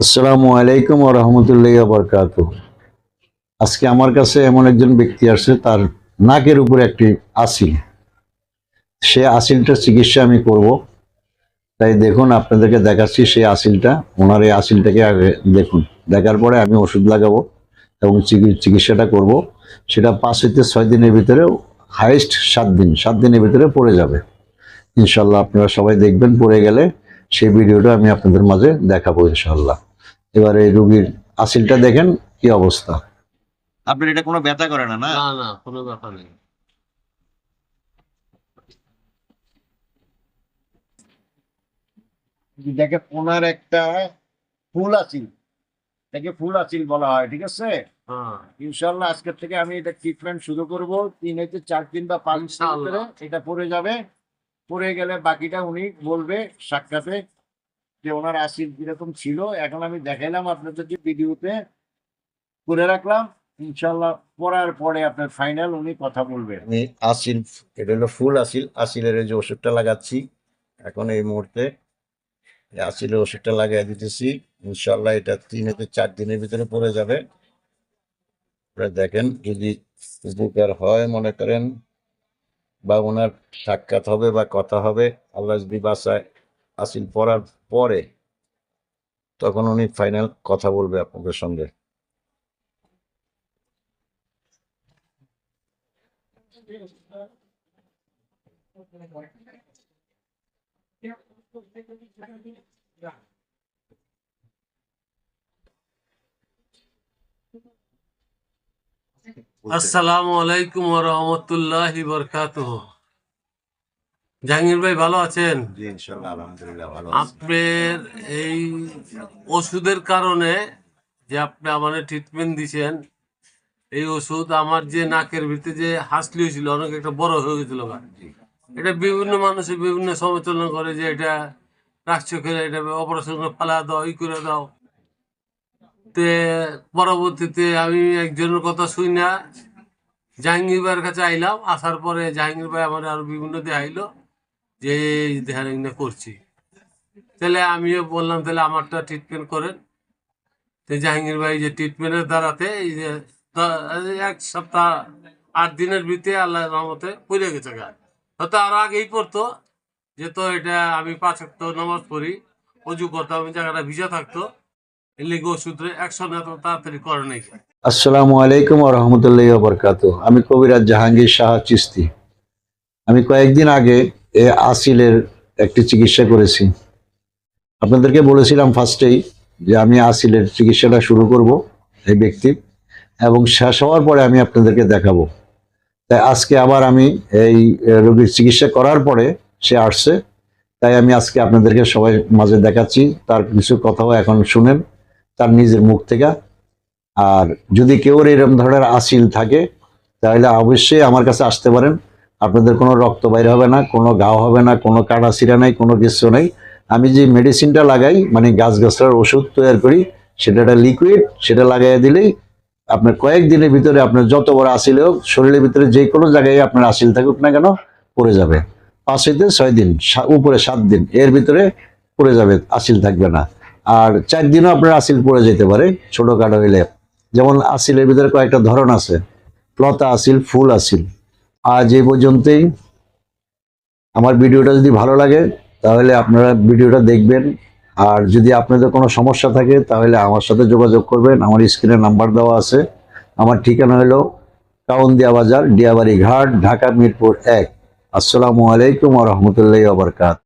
আসসালামু আলাইকুম ও রহমতুল্লাহ বরকাত আজকে আমার কাছে এমন একজন ব্যক্তি আসছে, তার নাকের উপরে একটি আসিল। সে আসিলটার চিকিৎসা আমি করব। তাই দেখুন, আপনাদেরকে দেখাচ্ছি সেই আসিলটা। ওনার এই আসিলটাকে আগে দেখুন। দেখার পরে আমি ওষুধ লাগাবো এবং চিকি- চিকিৎসাটা করব। সেটা পাঁচ হইতে ছয় দিনের ভিতরে হাইস্ট সাত দিন, সাত দিনের ভিতরে পড়ে যাবে। ইনশাল্লাহ আপনারা সবাই দেখবেন, পড়ে গেলে সেই ভিডিওটা আমি আপনাদের মাঝে দেখাবো ইনশাল্লাহ এবার এই রুগীর আসিলটা দেখেন কি অবস্থা। আপনার এটা কোনো ব্যথা করে না না? না না কোনো ব্যাপার নেই। দেখে ওনার একটা ফুল আছিল এটাকে ফুল আছিল বলা হয় ঠিক আছে? হ্যাঁ। ইনশাল্লাহ আজকের থেকে আমি এটা ট্রিটমেন্ট শুরু করব। তিন হইতে চার দিন বা পাঁচ দিন এটা পড়ে যাবে। পড়ে গেলে বাকিটা উনি বলবে সাক্ষাতে যে ওনার আসিল কীরকম ছিল, এখন আমি দেখাইলাম আপনাদেরকে ভিডিওতে। করে রাখলাম ইনশাল্লাহ পড়ার পরে আপনার ফাইনাল উনি কথা বলবেন। আমি আসিল, এটা হলো ফুল আসিল, আসিলের যে ওষুধটা লাগাচ্ছি, এখন এই মুহূর্তে আসিলের ওষুধটা লাগাই দিতেছি। ইনশাল্লাহ এটা তিন থেকে চার দিনের ভিতরে পড়ে যাবে। দেখেন, যদি উপকার হয় মনে করেন, বা ওনার সাক্ষাৎ হবে বা কথা হবে, আল্লাহ যদি বাসায় আসিল পড়ার পরে তখন উনি ফাইনাল কথা বলবে আপনাদের সঙ্গে। আসসালামু আলাইকুম ওয়া রাহমাতুল্লাহি বরকাত জাহাঙ্গীর ভাই ভালো আছেন? আপনার এই ওষুধের কারণে যে আপনি আমাদের ট্রিটমেন্ট দিছেন এই ওষুধ আমার যে নাকের ভিতরে যে হাসলি হয়েছিল অনেক একটা বড় হয়ে গেছিল এটা বিভিন্ন মানুষের বিভিন্ন সমালোচনা করে যে এটা রাখছো এটা অপারেশন করে পালা দাও ই করে দাও। তে পরবর্তীতে আমি একজনের কথা শুই না জাহাঙ্গীর ভাইয়ের কাছে আইলাম আসার পরে জাহাঙ্গীর ভাই আমার আরও বিভিন্ন দিয়ে আইলো যে এই ধ্যান করছি। তাহলে আমিও বললাম, তাহলে আমারটা ট্রিটমেন্ট করেন। তো জাহাঙ্গীর ভাই যে ট্রিটমেন্টের দ্বারাতে এই যে এক সপ্তাহ, আট দিনের ভিতরে আল্লাহ রহমতে পড়ে গেছে গা। হয়তো আরও আগেই পড়তো, যে তো এটা আমি পাঁচ সপ্তাহ নামাজ পড়ি, অজু করতাম জায়গাটা ভিজা থাকতো। আসসালামু আলাইকুম রহমতুল্লাহ বরকাত আমি কবিরাজ জাহাঙ্গীর শাহ চিস্তি আমি কয়েকদিন আগে এ আসিলের একটি চিকিৎসা করেছি। আপনাদেরকে বলেছিলাম ফার্স্টেই যে আমি আসিলের চিকিৎসাটা শুরু করব এই ব্যক্তির এবং শেষ হওয়ার পরে আমি আপনাদেরকে দেখাবো। তাই আজকে আবার আমি এই রোগীর চিকিৎসা করার পরে সে আসছে, তাই আমি আজকে আপনাদেরকে সবাই মাঝে দেখাচ্ছি। তার কিছু কথাও এখন শুনেন, তার নিজের মুখ থেকে। আর যদি কেউ এরকম ধরনের আসিল থাকে, তাহলে অবশ্যই আমার কাছে আসতে পারেন। আপনাদের কোনো রক্ত বাইর হবে না, কোনো ঘাও হবে না, কোনো কাটা সিরা নাই, কোনো কিছু নাই। আমি যে মেডিসিনটা লাগাই মানে গাছ গাছার ওষুধ তৈরি করি সেটা একটা লিকুইড সেটা লাগাই দিলেই আপনার কয়েকদিনের ভিতরে আপনার যত বড় আসিল হোক, শরীরের ভিতরে যে কোনো জায়গায় আপনার আসিল থাকুক না কেন, পড়ে যাবে। পাঁচ হইতে ছয় দিন উপরে সাত দিন, এর ভিতরে পড়ে যাবে, আসিল থাকবে না। আর চার দিনও আপনার আসিল পড়ে যেতে পারে, ছোটখাটো হইলে। যেমন আসিলের ভিতরে কয়েকটা ধরন আছে, লতা আসিল, ফুল আসিল। আজ এই পর্যন্তই। আমার ভিডিওটা যদি ভালো লাগে, তাহলে আপনারা ভিডিওটা দেখবেন। আর যদি আপনাদের কোনো সমস্যা থাকে, তাহলে আমার সাথে যোগাযোগ করবেন। আমার স্ক্রিনে নাম্বার দেওয়া আছে। আমার ঠিকানা হলো কাউন্দিয়া বাজার, ডিয়াবাড়ি ঘাট, ঢাকা মিরপুর এক। আসসালামু আলাইকুম রহমতুল্লাহ আবরকাত